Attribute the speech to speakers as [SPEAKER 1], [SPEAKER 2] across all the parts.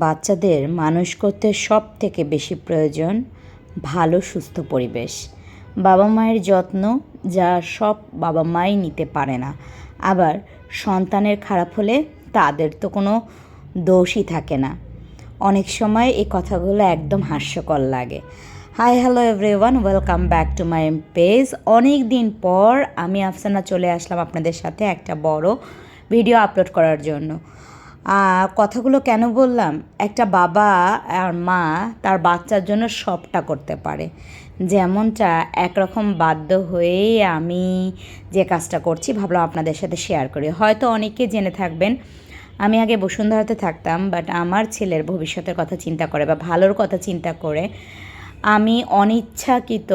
[SPEAKER 1] বাচ্চাদের মানুষ করতে সব থেকে বেশি প্রয়োজন ভালো, সুস্থ পরিবেশ। বাবা মায়ের যত্ন যা সব বাবা মাই নিতে পারে না। আবার সন্তানের খারাপ হলে তাদের তো কোনো দোষই থাকে না। অনেক সময় এই কথাগুলো একদম হাস্যকর লাগে। Hi, hello everyone, welcome back to my page. অনেক দিন পর আমি আফসানা চলে আসলাম আপনাদের সাথে একটা বড় ভিডিও আপলোড করার জন্য। কথাগুলো কেন বললাম? একটা বাবা আর মা তার বাচ্চার জন্য সবটা করতে পারে। যেমনটা একরকম বাধ্য হয়ে আমি যে কাজটা করছি ভাবলাম আপনাদের সাথে শেয়ার করি। হয়তো অনেকে জেনে থাকবেন, আমি আগে বসুন্ধরাতে থাকতাম বাট আমার ছেলের ভবিষ্যতের কথা চিন্তা করে বা ভালোর কথা চিন্তা করে আমি অনিচ্ছাকৃত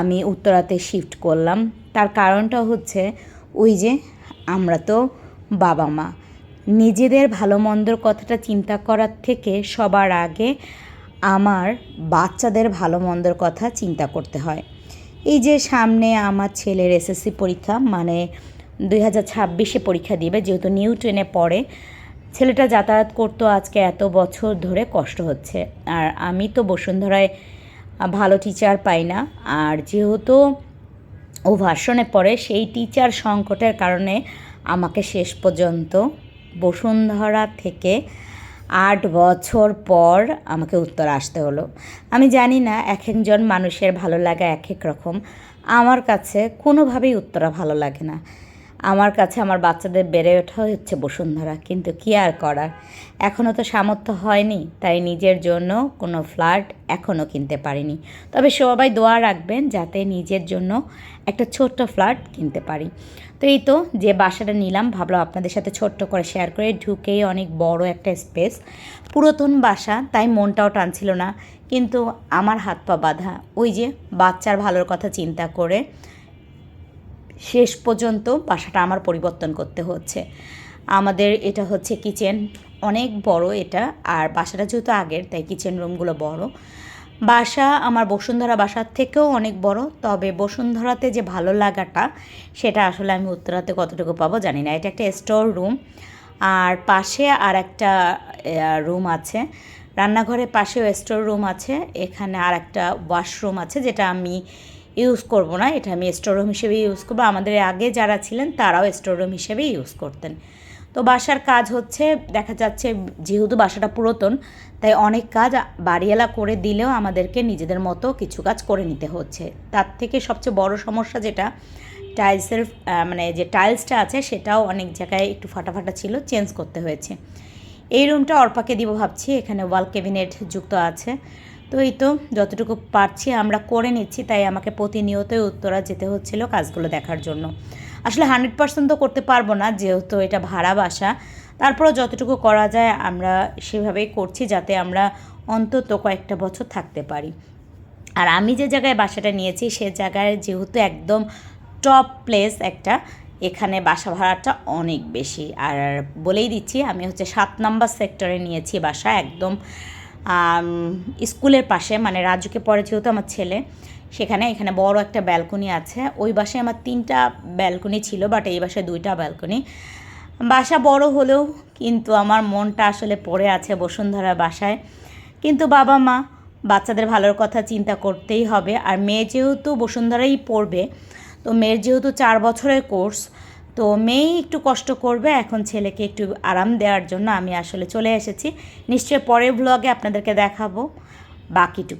[SPEAKER 1] আমি উত্তরাতে শিফট করলাম। তার কারণটা হচ্ছে ওই যে আমরা তো বাবা মা নিজেদের ভালো মন্দর কথাটা চিন্তা করার থেকে সবার আগে আমার বাচ্চাদের ভালো মন্দর কথা চিন্তা করতে হয়। এই যে সামনে আমার ছেলের এসএসসি পরীক্ষা মানে দুই হাজার ছাব্বিশে পরীক্ষা দিবে, যেহেতু নিউ ট্রেনে পড়ে, ছেলেটা যাতায়াত করতো আজকে এত বছর ধরে কষ্ট হচ্ছে। আর আমি তো বসুন্ধরায় ভালো টিচার পাই না, আর যেহেতু ও ভার্সনে পড়ে, সেই টিচার সংকটের কারণে আমাকে শেষ পর্যন্ত বসুন্ধরা থেকে আট বছর পর আমাকে উত্তর আসতে হলো। আমি জানি না, এক একজন মানুষের ভালো লাগা এক এক রকম। আমার কাছে কোনোভাবেই উত্তরা ভালো লাগে না। আমার কাছে আমার বাচ্চাদের বেড়ে ওঠা হচ্ছে বসুন্ধরা, কিন্তু কী আর করার? এখনও তো সামর্থ্য হয়নি, তাই নিজের জন্য কোনো ফ্ল্যাট এখনও কিনতে পারিনি। তবে সবাই দোয়া রাখবেন যাতে নিজের জন্য একটা ছোট্ট ফ্ল্যাট কিনতে পারি। তো এই তো, যে বাসাটা নিলাম, ভাবলাম আপনাদের সাথে ছোট্ট করে শেয়ার করে। ঢুকেই অনেক বড় একটা স্পেস। পুরাতন বাসা, তাই মনটাও টানছিল না। কিন্তু আমার হাত পা বাঁধা। ওই যে বাচ্চার ভালোর কথা চিন্তা করে শেষ পর্যন্ত বাসাটা আমার পরিবর্তন করতে হচ্ছে। আমাদের এটা হচ্ছে কিচেন, অনেক বড় এটা, আর বাসাটা যেহেতু আগের, তাই কিচেন রুমগুলো বড়। বাসা আমার বসুন্ধরা বাসার থেকেও অনেক বড়, তবে বসুন্ধরাতে যে ভালো লাগাটা, সেটা আসলে আমি উত্তরাতে কতটুকু পাবো জানি না। এটা একটা স্টোর রুম, আর পাশে আর একটা রুম আছে। রান্নাঘরের পাশেও স্টোর রুম আছে, এখানে আর একটা ওয়াশরুম আছে, যেটা আমি ইউজ করব না, এটা আমি স্টোর রুম হিসেবে ইউজ করব। আমাদের আগে যারা ছিলেন, তারাও স্টোর রুম হিসেবে ইউজ করতেন। তো বাসার কাজ হচ্ছে, দেখা যাচ্ছে যেহেতু বাসাটা পুরাতন, তাই অনেক কাজ বাড়িওয়ালা করে দিলেও আমাদেরকে নিজেদের মতো কিছু কাজ করে নিতে হচ্ছে। তার থেকে সবচেয়ে বড় সমস্যা যেটা টাইলসের মানে যে টাইলসটা আছে, সেটাও অনেক জায়গায় একটু ফাটাফাটা ছিল চেঞ্জ করতে হয়েছে। এই রুমটা অর্পাকে দিব ভাবছি, এখানে ওয়াল ক্যাবিনেট যুক্ত আছে। তো এই তো, যতটুকু পারছি আমরা করে নিচ্ছি, তাই আমাকে প্রতিনিয়তই উত্তরা যেতে হচ্ছিল কাজগুলো দেখার জন্য। আসলে হান্ড্রেড পার্সেন্ট তো করতে পারব না, যেহেতু এটা ভাড়া বাসা। তারপরও যতটুকু করা যায় আমরা সেভাবেই করছি, যাতে আমরা অন্তত কয়েকটা বছর থাকতে পারি। আর আমি যে জায়গায় বাসাটা নিয়েছি, সে জায়গায় যেহেতু একদম টপ প্লেস একটা এখানে বাসা ভাড়াটা অনেক বেশি। আর বলেই দিচ্ছি, আমি হচ্ছে সাত নাম্বার সেক্টরে নিয়েছি বাসা, একদম স্কুলের পাশে। মানে রাজুকে পড়ে যেহেতু আমার ছেলে, সেখানে, এখানে বড় একটা ব্যালকনি আছে। ওই বাসায় আমার তিনটা ব্যালকনি ছিল, বাট এই বাসায় দুইটা ব্যালকনি। বাসা বড় হলেও কিন্তু আমার মনটা আসলে পড়ে আছে বসুন্ধরা বাসায়। কিন্তু বাবা মা, বাচ্চাদের ভালোর কথা চিন্তা করতেই হবে। আর মেয়ে যেহেতু বসুন্ধরাই পড়বে তো মেয়ের যেহেতু চার বছরের কোর্স, তো মেয়েই একটু কষ্ট করবে, এখন ছেলেকে একটু আরাম দেওয়ার জন্য আমি আসলে চলে এসেছি। নিশ্চয়ই পরের ব্লগে আপনাদেরকে দেখাবো। বাকিটুকু।